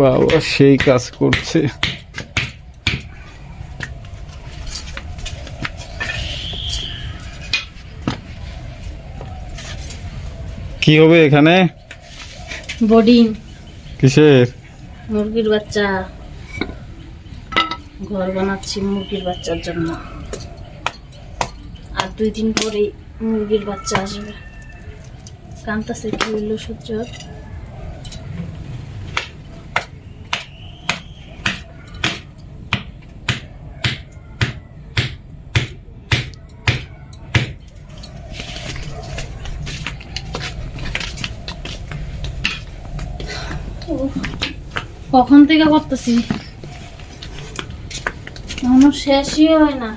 বাবা সেই কাজ করছে। কি হবে এখানে? বোর্ডিং। কিসের? মুরগির বাচ্চা। ঘর বানাচ্ছি মুরগির বাচ্চার জন্য। আর দুই দিন পরেই মুরগির বাচ্চা আসবে। কান্তাসে কি হইল সূর্য? কখন থেকে করতেছি? এখনও শেষই হয় না।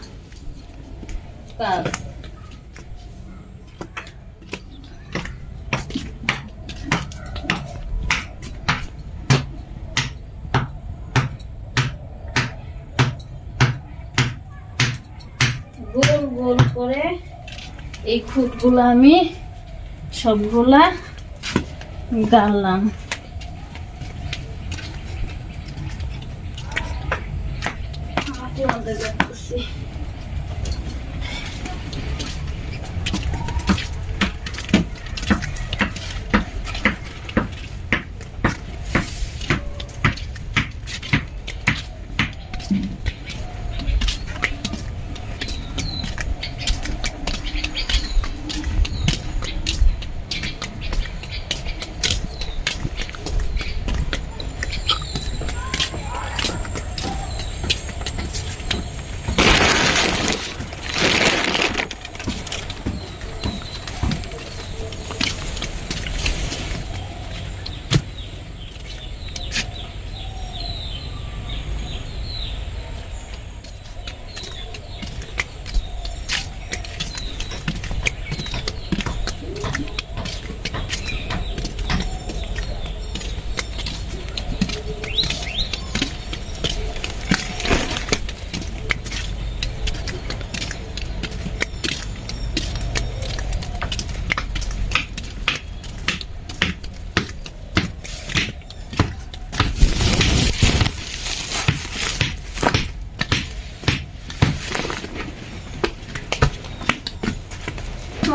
গোল গোল করে এই খুঁটগুলো আমি সবগুলা গাড়লাম। Yolda görüntüsü.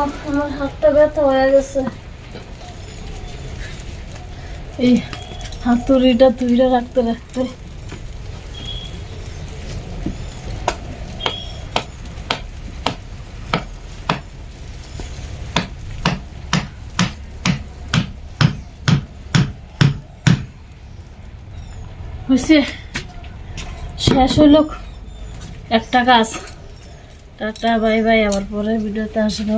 আহ, আমার হাতটা ব্যথা হয়ে গেছে। এই হাতুড়িটা তুইরা রাখতে রাখতে। হয়েছে। শেষ হইল। একটা কাজ টাটা বাই বাই। আবার পরে ভিডিওতে আসব।